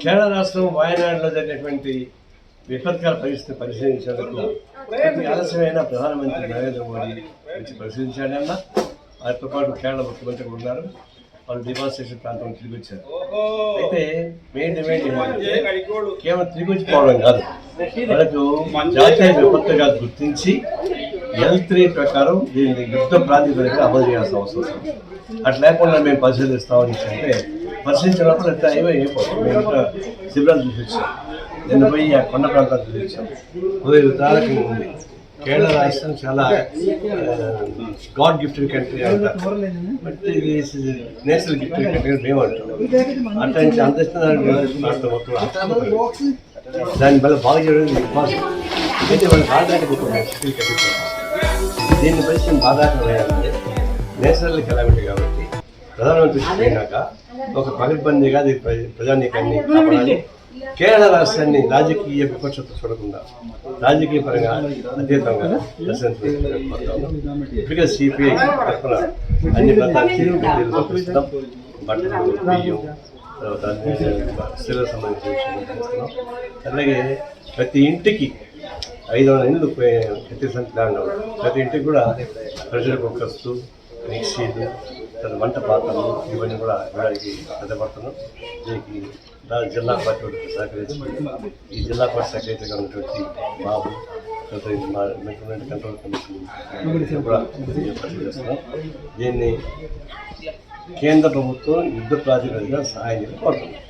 కేరళ రాష్ట్రం వాయనాడులో జరిగినటువంటి విపత్కర పరిస్థితిని పరిశీలించేందుకు ప్రతి ఆలస్యమైన ప్రధానమంత్రి నరేంద్ర మోడీ వచ్చి పరిశీలించాడన్న వారితో పాటు కేరళ ముఖ్యమంత్రి ఉన్నారు. వాళ్ళు డిమాన్స్ట్రేషన్ ప్రాంతం తిరిగి వచ్చారు. అయితే మెయిన్ డిమాండ్ కేవలం తిరిగి వచ్చిపోవడం కాదు. వాళ్ళకు జాతీయ విపత్తుగా గుర్తించి ఎల్ త్రీ ప్రకారం దీన్ని యుద్ధ ప్రాతిపదిక అమలు చేయాల్సిన అవసరం అట్లా లేకుండా మేము పరిశీలిస్తామని అంటే పరిశీలించినప్పుడు ఎంత ఏమో అయిపోతుంది. మేము ఇంకా శిబిరాలు చూసి వచ్చాం నిన్న పోయి ఆ కొండ ప్రాంతాలు చూసి వచ్చాం ఉదయం తారకం ఉంది. కేరళ రాష్ట్రం చాలా గాడ్ గిఫ్టెడ్ కంట్రీ అంటారు బట్ ఇది నేషనల్ గిఫ్టెడ్ కంట్రీ మేము అంటాం. అంటే అందిస్తున్నారు మొత్తం దానివల్ల బాగా చేయడం ఇంపాసిబుల్ అయితే వాళ్ళు ఆల్రెడీ దీన్ని పరిస్థితి బాధాకరమైందంటే నేషనల్ కెలామిటీ కాబట్టి. ప్రధానమంత్రి చెప్పినాక ఒక పగడ్బందీగా అది ప్ర- ప్రజానీకాన్ని కాపాడాలి. కేరళ రాష్ట్రాన్ని రాజకీయ విపక్షత చూడకుండా రాజకీయ పరంగా అతీతంగా ఇప్పటికే సిపిఐ తరఫున అన్ని బట్టలు బియ్యం తర్వాత స్త్రీలకు సంబంధించిన అలాగే ప్రతి ఇంటికి ఐదు వందల ఇండ్లు ప్రతి సంఖ్యలో ప్రతి ఇంటికి కూడా ప్రెషర్ కుక్కర్స్ మిక్సీలు తన వంట పాత్రలు ఇవన్నీ కూడా ఇవ్వడానికి సిద్ధపడుతున్నాం. దీనికి దా- జిల్లా పార్టీ సహకరించి ఈ జిల్లా పార్టీ సెక్రటరీగా ఉన్నటువంటి బాబు తర్వాత మా మెట్రోనెట్ కంట్రోల్ కమిషన్ కూడా చేస్తున్నాం. దీన్ని కేంద్ర ప్రభుత్వం యుద్ధ ప్రాతిపదికన సహాయం చేసి కోరుతున్నాం.